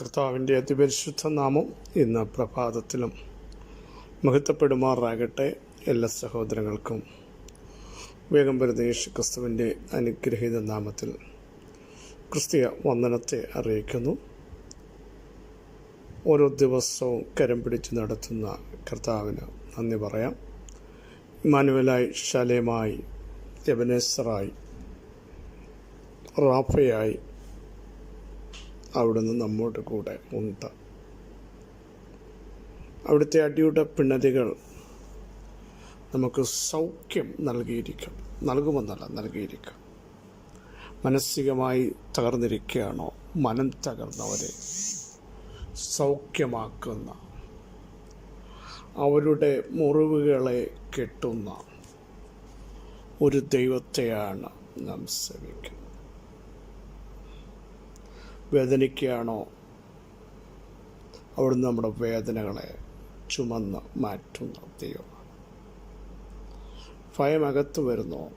കർത്താവിന്റെ അതിപരിശുദ്ധ നാമം ഇന്ന് പ്രഭാതത്തിലും മഹത്വപ്പെടുമാറാകട്ടെ എല്ലാ സഹോദരങ്ങൾക്കും. വേഗം വരുന്ന യേശു ക്രിസ്തുവിന്റെ അനുഗ്രഹീത നാമത്തിൽ ക്രിസ്തീയ വന്ദനത്തെ അറിയിക്കുന്നു. ഓരോ ദിവസവും കരം പിടിച്ച് നടത്തുന്ന കർത്താവിന് നന്ദി പറയാം. ഇമാനുവലായി ശാലേമായി യബനേശ്വറായി റാഫയായി അവിടുന്ന് നമ്മോട്ട് കൂടെ ഉണ്ട് അവിടുത്തെ അടിയുടെ പിണതികൾ നമുക്ക് സൗഖ്യം നൽകിയിരിക്കും. നൽകുമെന്നല്ല നൽകിയിരിക്കും. മാനസികമായി തകർന്നിരിക്കുകയാണോ? മനം തകർന്നവരെ സൗഖ്യമാക്കുന്ന അവരുടെ മുറിവുകളെ കെട്ടുന്ന ഒരു ദൈവത്തെയാണ് നാം സേവിക്കുന്നത്. വേദനിക്കുകയാണോ? അവിടുന്ന് നമ്മുടെ വേദനകളെ ചുമന്ന് മാറ്റുന്ന ദൈവമാണ്. ഭയമകത്ത് വരുന്നു.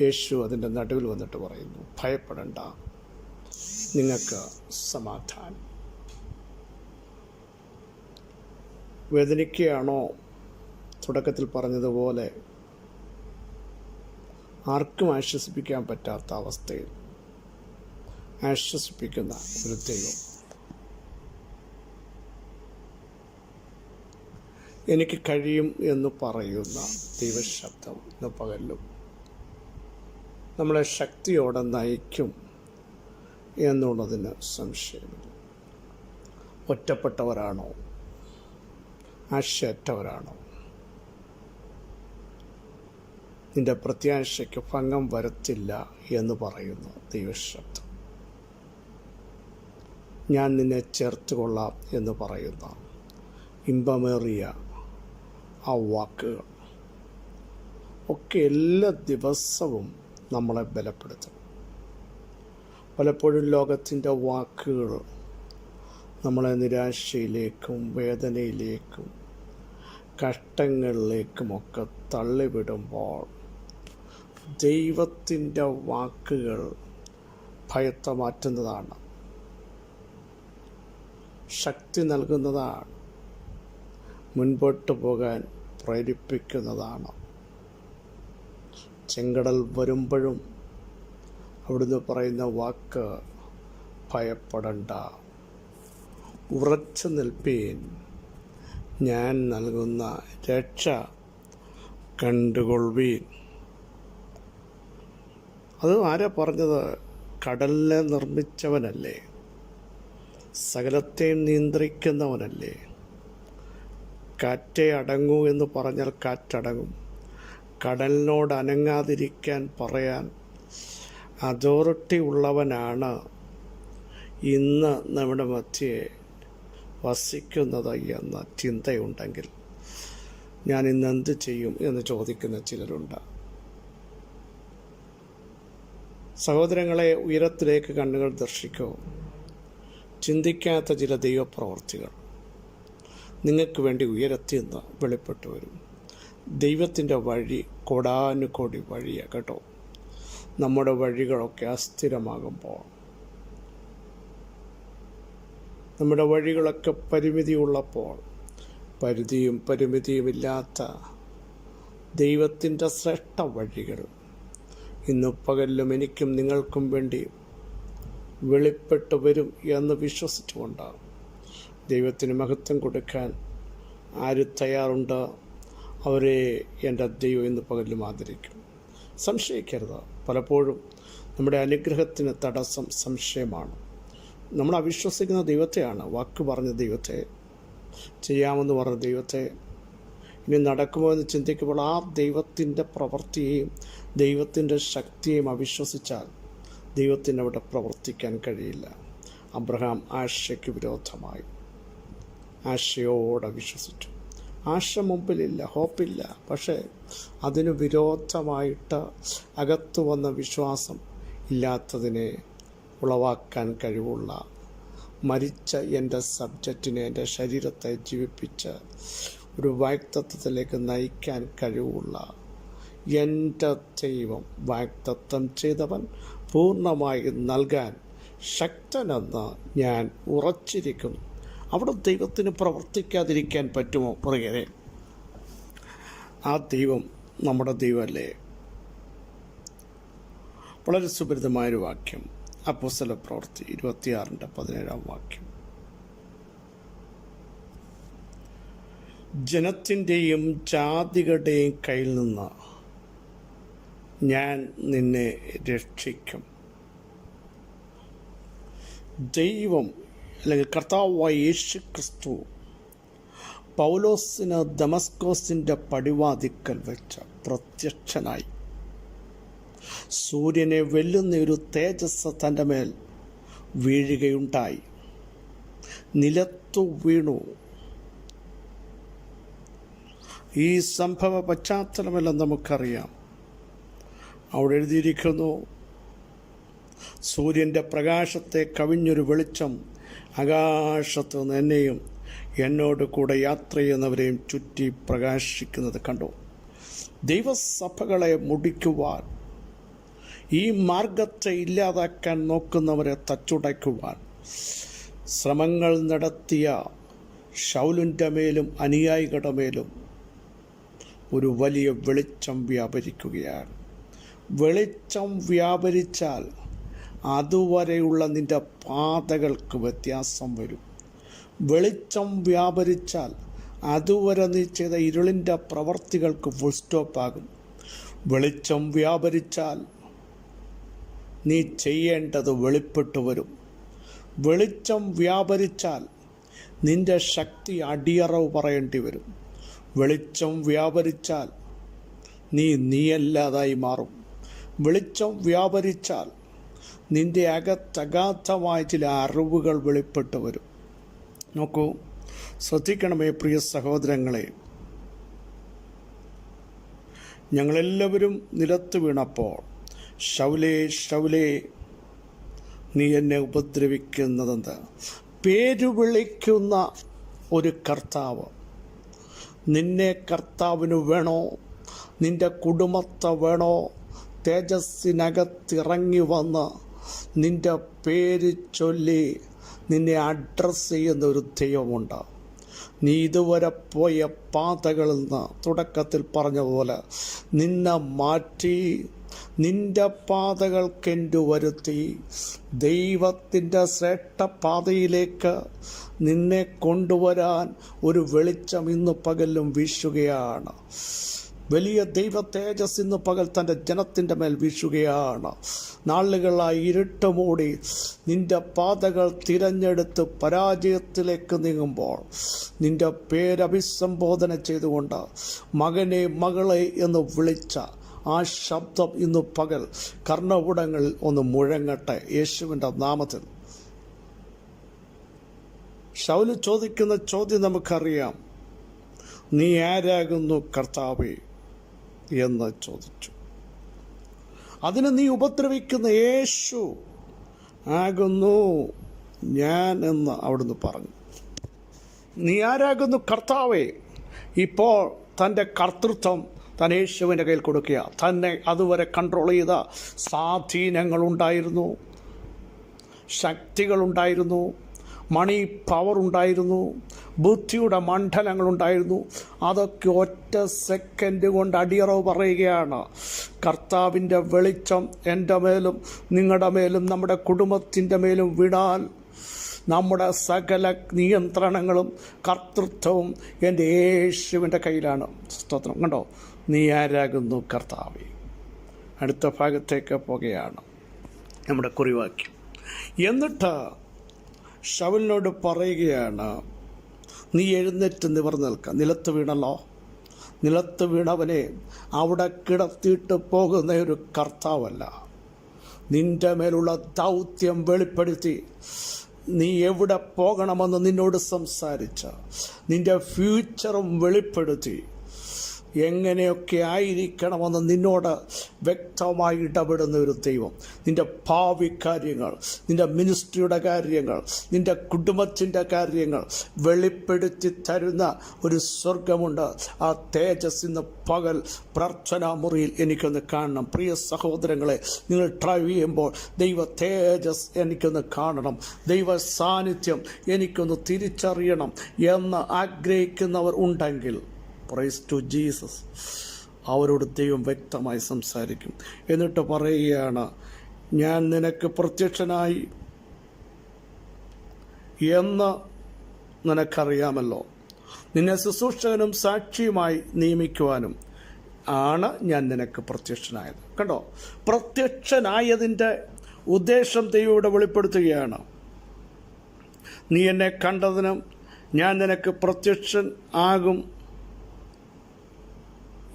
യേശു അതിന്റെ നടുവിൽ വന്നിട്ട് പറയുന്നു ഭയപ്പെടണ്ട. നിങ്ങൾക്ക് സമാധാനം. വേദനിക്കുകയാണോ? തുടക്കത്തിൽ പറഞ്ഞതുപോലെ ആർക്കും ആശ്വസിപ്പിക്കാൻ പറ്റാത്ത അവസ്ഥയിൽ ആശ്വസിപ്പിക്കുന്ന ഒരു ദൈവം എനിക്ക് കഴിയും എന്ന് പറയുന്ന ദൈവശബ്ദം ഇന്ന് പകലും. നമ്മളെ ശക്തിയോടെ നയിക്കും എന്നുള്ളതിന് സംശയമില്ല. ഒറ്റപ്പെട്ടവരാണോ? ആശയറ്റവരാണോ? നിന്റെ പ്രത്യാശയ്ക്ക് ഭംഗം വരത്തില്ല എന്ന് പറയുന്നു ദൈവശബ്ദം. ഞാൻ നിന്നെ ചേർത്ത് കൊള്ളാം എന്ന് പറയുന്ന ഇമ്പമേറിയ ആ വാക്കുകൾ. ഒക്കെ എല്ലാ ദിവസവും നമ്മളെ ബലപ്പെടുത്തും. പലപ്പോഴും ലോകത്തിന്റെ വാക്കുകൾ നമ്മളെ നിരാശയിലേക്കും വേദനയിലേക്കും കഷ്ടങ്ങളിലേക്കുമൊക്കെ തള്ളിവിടുമ്പോൾ ദൈവത്തിന്റെ വാക്കുകൾ ഭയത്തെ മാറ്റുന്നതാണ്. ശക്തി നൽകുന്നതാണ്. മുൻപോട്ട് പോകാൻ പ്രേരിപ്പിക്കുന്നതാണ്. ചെങ്കടൽ വരുമ്പോഴും അവിടുന്ന് പറയുന്ന വാക്ക് ഭയപ്പെടണ്ട. ഉറച്ചു നിൽപ്പീൻ. ഞാൻ നൽകുന്ന രക്ഷ കണ്ടുകൊള്ളുവീൻ. അത് ആരാ പറഞ്ഞത്? കടലിനെ നിർമ്മിച്ചവനല്ലേ? സകലത്തെയും നിയന്ത്രിക്കുന്നവനല്ലേ? കാറ്റേ അടങ്ങൂ എന്ന് പറഞ്ഞാൽ കാറ്റടങ്ങും. കടലിനോട് അനങ്ങാതിരിക്കാൻ പറയാൻ അതോറിറ്റി ഉള്ളവനാണ് ഇന്ന് നമ്മുടെ മധ്യയെ വസിക്കുന്നത് എന്ന ചിന്തയുണ്ടെങ്കിൽ ഞാൻ ഇന്ന് എന്ത് ചെയ്യും എന്ന് ചോദിക്കുന്ന ചിലരുണ്ട്. സഹോദരങ്ങളെ ഉയരത്തിലേക്ക് കണ്ണുകൾ ദർശിക്കൂ. ചിന്തിക്കാത്ത ചില ദൈവപ്രവർത്തികൾ. നിങ്ങൾക്ക് വേണ്ടി ഉയരത്തിന്ന് വെളിപ്പെട്ടു വരും. ദൈവത്തിന്റെ വഴി കോടാനുകോടി വഴിയാണ് കേട്ടോ. നമ്മുടെ വഴികളൊക്കെ അസ്ഥിരമാകുമ്പോൾ നമ്മുടെ വഴികളൊക്കെ പരിമിതിയുള്ളപ്പോൾ പരിധിയും പരിമിതിയുമില്ലാത്ത ദൈവത്തിന്റെ ശ്രേഷ്ഠ വഴികൾ ഇന്ന് പകലിലും എനിക്കും നിങ്ങൾക്കും വേണ്ടി വെളിപ്പെട്ടു വരും എന്ന് വിശ്വസിച്ചുകൊണ്ടാണ്. ദൈവത്തിന് മഹത്വം കൊടുക്കാൻ ആര് തയ്യാറുണ്ട് അവരെ എന്റെ ദൈവം ഇന്ന് പകലും ആദരിക്കും. സംശയിക്കരുത്. പലപ്പോഴും നമ്മുടെ അനുഗ്രഹത്തിന് തടസ്സം സംശയമാണ്. നമ്മൾ അവിശ്വസിക്കുന്ന ദൈവത്തെയാണ് വാക്ക് പറഞ്ഞ ദൈവത്തെ ചെയ്യാമെന്ന് പറഞ്ഞ ദൈവത്തെ ഇനി നടക്കുമോ എന്ന് ചിന്തിക്കുമ്പോൾ ആ ദൈവത്തിന്റെ പ്രവൃത്തിയെയും ദൈവത്തിന്റെ ശക്തിയെയും അവിശ്വസിച്ചാൽ ദൈവത്തിന് അവിടെ പ്രവർത്തിക്കാൻ കഴിയില്ല. അബ്രഹാം ആശയ്ക്ക് വിരോധമായി. ആശയോടെ വിശ്വസിച്ചു. ആശ മുമ്പിലില്ല ഹോപ്പില്ല. പക്ഷേ അതിന് വിരോധമായിട്ട് അകത്തു വന്ന വിശ്വാസം ഇല്ലാത്തതിനെ ഉളവാക്കാൻ കഴിവുള്ള മരിച്ച എന്റെ സബ്ജക്റ്റിനെ എന്റെ ശരീരത്തെ ജീവിപ്പിച്ച് ഒരു വാക്തത്വത്തിലേക്ക് നയിക്കാൻ കഴിവുള്ള എന്റെ ദൈവം വാക്തത്വം ചെയ്തവൻ പൂർണമായി നൽകാൻ ശക്തനെന്ന് ഞാൻ ഉറച്ചിരിക്കുന്നു. അവിടെ ദൈവത്തിന് പ്രവർത്തിക്കാതിരിക്കാൻ പറ്റുമോ? പ്രിയരെ ആ ദൈവം നമ്മുടെ ദൈവമല്ലേ? വളരെ സുപരിതമായൊരു വാക്യം. അപ്പോസ്തല പ്രവൃത്തി ഇരുപത്തിയാറിന്റെ പതിനേഴാം വാക്യം. ജനത്തിന്റെയും ജാതികളുടെയും കയ്യിൽ നിന്ന് ഞാൻ നിന്നെ രക്ഷിക്കും. ദൈവം അല്ലെങ്കിൽ കർത്താവായ യേശു ക്രിസ്തു പൗലോസിന് ദമസ്കോസിന്റെ പടിവാതിക്കൽ വെച്ച പ്രത്യക്ഷനായി. സൂര്യനെ വെല്ലുന്ന ഒരു തേജസ് തന്റെ മേൽ വീഴുകയുണ്ടായി. നിലത്തു വീണു. ഈ സംഭവ പശ്ചാത്തലമെല്ലാം നമുക്കറിയാം. അവിടെ എഴുതിയിരിക്കുന്നു സൂര്യന്റെ പ്രകാശത്തെ കവിഞ്ഞൊരു വെളിച്ചം ആകാശത്ത് നിന്ന് എന്നെയും എന്നോട് കൂടെ യാത്ര ചെയ്യുന്നവരെയും ചുറ്റി പ്രകാശിക്കുന്നത് കണ്ടു. ദൈവസഭകളെ മുടിക്കുവാൻ ഈ മാർഗത്തെ ഇല്ലാതാക്കാൻ നോക്കുന്നവരെ തച്ചുടയ്ക്കുവാൻ ശ്രമങ്ങൾ നടത്തിയ ഷൗലിന്റെ മേലും അനുയായികളുടെ മേലും ഒരു വലിയ വെളിച്ചം വ്യാപരിക്കുകയാണ്. വെളിച്ചം വ്യാപരിച്ചാൽ അതുവരെയുള്ള നിന്റെ പാതകൾക്ക് വ്യത്യാസം വരും. വെളിച്ചം വ്യാപരിച്ചാൽ അതുവരെ നീ ചെയ്ത ഇരുളിന്റെ പ്രവർത്തികൾക്ക് ഫുൾ സ്റ്റോപ്പാകും വെളിച്ചം വ്യാപരിച്ചാൽ നീ ചെയ്യേണ്ടത് വെളിപ്പെട്ടു വരും. വെളിച്ചം വ്യാപരിച്ചാൽ നിന്റെ ശക്തി അടിയറവ് പറയേണ്ടി വരും. വെളിച്ചം വ്യാപരിച്ചാൽ നീ നീയല്ലാതായി മാറും. വെളിച്ചം വ്യാപരിച്ചാൽ നിന്റെ അകത്തകാത്തമായ ചില അറിവുകൾ വെളിപ്പെട്ടു വരും. നോക്കൂ ശ്രദ്ധിക്കണമേ പ്രിയ സഹോദരങ്ങളെ. ഞങ്ങളെല്ലാവരും നിലത്ത് വീണപ്പോൾ ഷൗലേ ഷൗലേ നീ എന്നെ ഉപദ്രവിക്കുന്നതെന്ത്? പേര് വിളിക്കുന്ന ഒരു കർത്താവ്. നിന്നെ കർത്താവിന് വേണോ? നിന്റെ കുടുംബത്തെ വേണോ? തേജസ്സിനകത്തിറങ്ങി വന്ന് നിന്റെ പേര് ചൊല്ലി നിന്നെ അഡ്രസ്സ് ചെയ്യുന്ന ഒരു ദൈവമുണ്ട്. നീ ഇതുവരെ പോയ പാതകളിൽ നിന്ന് തുടക്കത്തിൽ പറഞ്ഞ പോലെ നിന്നെ മാറ്റി നിന്റെ പാതകൾ വരുത്തി ദൈവത്തിന്റെ ശ്രേഷ്ഠ പാതയിലേക്ക് നിന്നെ കൊണ്ടുവരാൻ ഒരു വെളിച്ചം ഇന്ന് പകലും വീശുകയാണ്. വലിയ ദൈവ തേജസ് ഇന്ന് പകൽ തന്റെ ജനത്തിന്റെ മേൽ വീശുകയാണ്. നാളുകളായി ഇരുട്ടുമൂടി നിന്റെ പാതകൾ തിരഞ്ഞെടുത്ത് പരാജയത്തിലേക്ക് നീങ്ങുമ്പോൾ നിന്റെ പേരഭിസംബോധന ചെയ്തുകൊണ്ട് മകനെ മകളെ എന്ന് വിളിച്ച ആ ശബ്ദം ഇന്ന് പകൽ കർണപുടങ്ങളിൽ ഒന്ന് മുഴങ്ങട്ടെ. യേശുവിന്റെ നാമത്തിൽ. ഷൗൽ ചോദിക്കുന്ന ചോദ്യം നമുക്കറിയാം. നീ ആരാകുന്നു കർത്താവേ? എന്ന് ചോദിച്ചു. അതിന് നീ ഉപദ്രവിക്കുന്ന യേശു ആകുന്നു ഞാൻ എന്ന് അവിടുന്ന് പറഞ്ഞു. നീ ആരാകുന്നു? കർത്താവേ. ഇപ്പോൾ തന്റെ കർത്തൃത്വം താൻ യേശുവിന്റെ കയ്യിൽ കൊടുക്കുക. തന്നെ അതുവരെ കൺട്രോൾ ചെയ്ത സ്വാധീനങ്ങളുണ്ടായിരുന്നു. ശക്തികളുണ്ടായിരുന്നു. മണി പവർ ഉണ്ടായിരുന്നു ബുദ്ധിയുടെ മണ്ഡലങ്ങളുണ്ടായിരുന്നു. അതൊക്കെ ഒറ്റ സെക്കൻഡ് കൊണ്ട് അടിയറവ് പറയുകയാണ്. കർത്താവിന്റെ വെളിച്ചം എന്റെ മേലും നിങ്ങളുടെ മേലും നമ്മുടെ കുടുംബത്തിന്റെ മേലും വിടാൻ നമ്മുടെ സകല നിയന്ത്രണങ്ങളും കർത്തൃത്വവും എന്റെ യേശുവിന്റെ കയ്യിലാണ്. സ്തോത്രം. കണ്ടോ? നീ ആരാകുന്നു കർത്താവി? അടുത്ത ഭാഗത്തേക്ക് പോകുകയാണ് നമ്മുടെ കുറിവാക്യം. എന്നിട്ട് ഷവലിനോട് പറയുകയാണ് നീ എഴുന്നേറ്റ് നിവർന്ന് നിൽക്കുക നിലത്ത് വീണല്ലോ. നിലത്ത് വീണവനെ അവിടെ കിടത്തിയിട്ട് പോകുന്ന ഒരു കർത്താവല്ല. നിന്റെ മേലുള്ള ദൗത്യം വെളിപ്പെടുത്തി. നീ എവിടെ പോകണമെന്ന് നിന്നോട് സംസാരിച്ച. നിന്റെ ഫ്യൂച്ചറും വെളിപ്പെടുത്തി. എങ്ങനെയൊക്കെ ആയിരിക്കണമെന്ന് നിന്നോട് വ്യക്തമായി ഇടപെടുന്ന ഒരു ദൈവം. നിന്റെ ഭാവി കാര്യങ്ങൾ നിന്റെ മിനിസ്ട്രിയുടെ കാര്യങ്ങൾ നിന്റെ കുടുംബത്തിന്റെ കാര്യങ്ങൾ വെളിപ്പെടുത്തി തരുന്ന ഒരു സ്വർഗമുണ്ട് ആ തേജസ് ഇന്ന് പകൽ പ്രാർത്ഥനാ മുറിയിൽ എനിക്കൊന്ന് കാണണം. പ്രിയ സഹോദരങ്ങളെ നിങ്ങൾ ഡ്രൈവ് ചെയ്യുമ്പോൾ ദൈവ തേജസ് എനിക്കൊന്ന് കാണണം. ദൈവ സാന്നിധ്യം എനിക്കൊന്ന് തിരിച്ചറിയണം എന്ന് ആഗ്രഹിക്കുന്നവർ ഉണ്ടെങ്കിൽ പ്രൈസ് ടു ജീസസ് അവരോട് ദൈവം വ്യക്തമായി സംസാരിക്കും. എന്നിട്ട് പറയുകയാണ് ഞാൻ നിനക്ക് പ്രത്യക്ഷനായി എന്ന് നിനക്കറിയാമല്ലോ. നിന്നെ ശുശ്രൂഷകനും സാക്ഷിയുമായി നിയമിക്കുവാനും ആണ് ഞാൻ നിനക്ക് പ്രത്യക്ഷനായത്. കണ്ടോ? പ്രത്യക്ഷനായതിന്റെ ഉദ്ദേശം ദൈവയുടെ വെളിപ്പെടുത്തുകയാണ്. നീ എന്നെ കണ്ടതിനും ഞാൻ നിനക്ക് പ്രത്യക്ഷൻ ആകും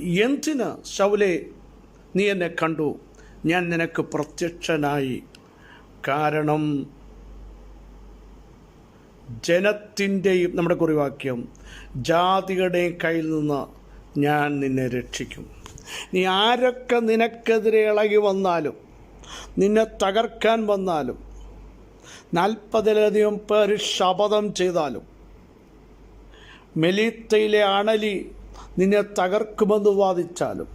എന്തിന്? ശൗലെ നീ എന്നെ കണ്ടു. ഞാൻ നിനക്ക് പ്രത്യക്ഷനായി. കാരണം ജനത്തിന്റെയും നമ്മുടെ കുറിവാക്യം ജാതികളുടെയും കയ്യിൽ നിന്ന് ഞാൻ നിന്നെ രക്ഷിക്കും. നീ ആരൊക്കെ നിനക്കെതിരെ ഇളകി വന്നാലും നിന്നെ തകർക്കാൻ വന്നാലും നാൽപ്പതിലധികം പേര് ശപഥം ചെയ്താലും മെലീത്തയിലെ അണലി നിന്നെ തകർക്കുമെന്ന് വാദിച്ചാലും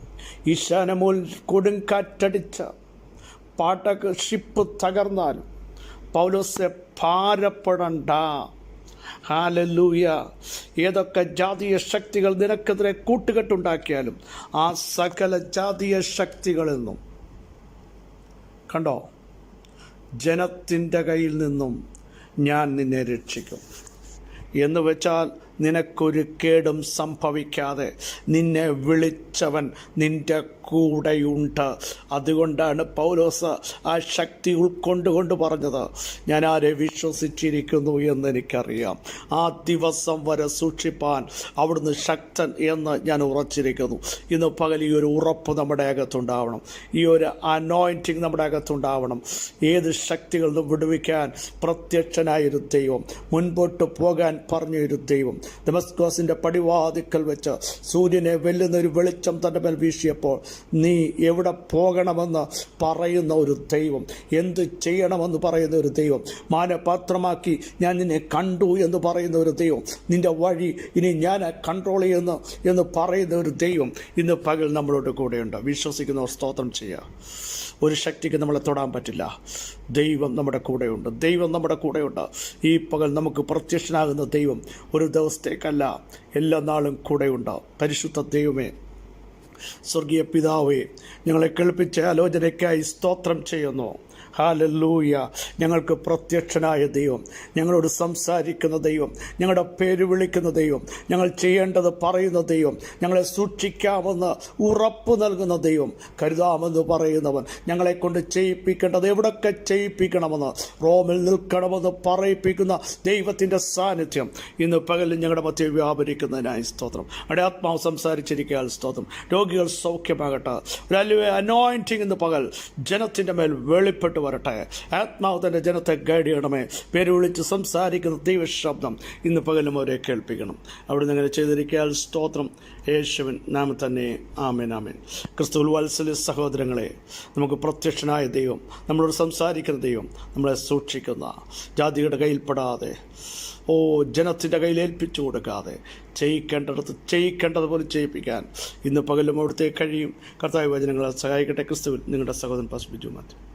ഈശാനമൂൽ കൊടുങ്കാറ്റടിച്ച പാട്ടക്ക് ഷിപ്പ് തകർന്നാലും പൗലോസെ ഭാരപ്പെടണ്ട. ഹാലല്ലൂയ ഏതൊക്കെ ജാതീയ ശക്തികൾ നിനക്കെതിരെ കൂട്ടുകെട്ടുണ്ടാക്കിയാലും ആ സകല ജാതീയ ശക്തികളിൽ നിന്നും കണ്ടോ? ജനത്തിന്റെ കയ്യിൽ നിന്നും ഞാൻ നിന്നെ രക്ഷിക്കും. എന്ന് വെച്ചാൽ നിനക്കൊരു കേടും സംഭവിക്കാതെ നിന്നെ വിളിച്ചവൻ നിന്റെ കൂടെയുണ്ട്. അതുകൊണ്ടാണ് പൗലോസ് ആ ശക്തി ഉൾക്കൊണ്ടുകൊണ്ട് പറഞ്ഞത് ഞാൻ ആരെ വിശ്വസിച്ചിരിക്കുന്നു എന്ന് എനിക്കറിയാം. ആ ദിവസം വരെ സൂക്ഷിപ്പാൻ അവിടുന്ന് ശക്തൻ എന്ന് ഞാൻ ഉറച്ചിരിക്കുന്നു. ഇന്ന് പകൽ ഈ ഒരു ഉറപ്പ് നമ്മുടെ അകത്തുണ്ടാവണം. ഈ ഒരു അനോയിന്റിങ് നമ്മുടെ അകത്തുണ്ടാവണം. ഏത് ശക്തികളും നിന്നും വിടുവിക്കാൻ പ്രത്യക്ഷനായൊരു ദൈവം മുൻപോട്ട് പോകാൻ പറഞ്ഞൊരു ദൈവം ഡെമസ്കോസിന്റെ പടിവാതിക്കൽ വെച്ച് സൂര്യനെ വെല്ലുന്ന ഒരു വെളിച്ചം തന്റെ മേൽ വീശിയപ്പോൾ നീ എവിടെ പോകണമെന്ന് പറയുന്ന ഒരു ദൈവം എന്ത് ചെയ്യണമെന്ന് പറയുന്ന ഒരു ദൈവം മാനപാത്രമാക്കി ഞാൻ നിന്നെ കണ്ടു എന്ന് പറയുന്ന ഒരു ദൈവം നിന്റെ വഴി ഇനി ഞാൻ കൺട്രോൾ ചെയ്യുന്നു എന്ന് പറയുന്ന ഒരു ദൈവം ഇന്ന് പകൽ നമ്മളോട് കൂടെയുണ്ട്. വിശ്വസിക്കുന്നവർ സ്തോത്രം ചെയ്യുക. ഒരു ശക്തിക്ക് നമ്മളെ തൊടാൻ പറ്റില്ല. ദൈവം നമ്മുടെ കൂടെയുണ്ട്. ദൈവം നമ്മുടെ കൂടെയുണ്ട്. ഈ പകൽ നമുക്ക് പ്രത്യക്ഷനാകുന്ന ദൈവം ഒരു ദിവസത്തേക്കല്ല എല്ലാ നാളും കൂടെയുണ്ട്. പരിശുദ്ധ ദൈവമേ സ്വർഗീയ പിതാവേ ഞങ്ങളെ കേൾപ്പിച്ച ആലോചനയ്ക്കായി സ്തോത്രം ചെയ്യുന്നു. ഹാലല്ലൂയ ഞങ്ങൾക്ക് പ്രത്യക്ഷനായ ദൈവം ഞങ്ങളോട് സംസാരിക്കുന്ന ദൈവം ഞങ്ങളുടെ പേര് വിളിക്കുന്ന ദൈവം ഞങ്ങൾ ചെയ്യേണ്ടത് പറയുന്ന ദൈവം ഞങ്ങളെ സൂക്ഷിക്കാമെന്ന് ഉറപ്പ് നൽകുന്ന ദൈവം കരുതാമെന്ന് പറയുന്നവൻ ഞങ്ങളെ കൊണ്ട് ചെയ്യിപ്പിക്കേണ്ടത് എവിടൊക്കെ ചെയ്യിപ്പിക്കണമെന്ന് റോമിൽ നിൽക്കണമെന്ന് പറയിപ്പിക്കുന്ന ദൈവത്തിന്റെ സാന്നിധ്യം. ഇന്ന് പകലിൽ ഞങ്ങളുടെ മധ്യ വ്യാപരിക്കുന്നതിനായി സ്തോത്രം. അവിടെ ആത്മാവ് സംസാരിച്ചിരിക്കാൻ സ്തോത്രം. രോഗികൾ സൗഖ്യമാകട്ടെ. ഒരു അല്ലുവെ അനോയിന്റിങ് ഇന്ന് പകൽ ജനത്തിന്റെ മേൽ വെളിപ്പെട്ട് വരട്ടെ. ആത്മാവ് തന്റെ ജനത്തെ ഗൈഡ് ചെയ്യണമേ. പെരുവിളിച്ച് സംസാരിക്കുന്ന ദൈവശബ്ദം ഇന്ന് പകലും അവരെ കേൾപ്പിക്കണം. അവിടെ നിന്ന് അങ്ങനെ ചെയ്തിരിക്കാൻ സ്തോത്രം. യേശുവൻ നാമ തന്നെ. ആമേൻ ആമേൻ. ക്രിസ്തുവിൽ വത്സല്യ സഹോദരങ്ങളെ നമുക്ക് പ്രത്യക്ഷനായ ദൈവം നമ്മളോട് സംസാരിക്കുന്ന ദൈവം നമ്മളെ സൂക്ഷിക്കുന്ന ജാതിയുടെ കയ്യിൽപ്പെടാതെ ഓ ജനത്തിന്റെ കയ്യിൽ ഏൽപ്പിച്ചു കൊടുക്കാതെ ചെയ്യിക്കേണ്ടടത്ത് ചെയ്യിക്കേണ്ടതുപോലെ ചെയ്യിപ്പിക്കാൻ ഇന്ന് പകലും അവിടുത്തെ കഴിയും. കർത്താവ് വചനങ്ങളെ സഹായിക്കട്ടെ. ക്രിസ്തുവിൽ നിങ്ങളുടെ സഹോദരൻ പശുപിച്ചു മാത്യു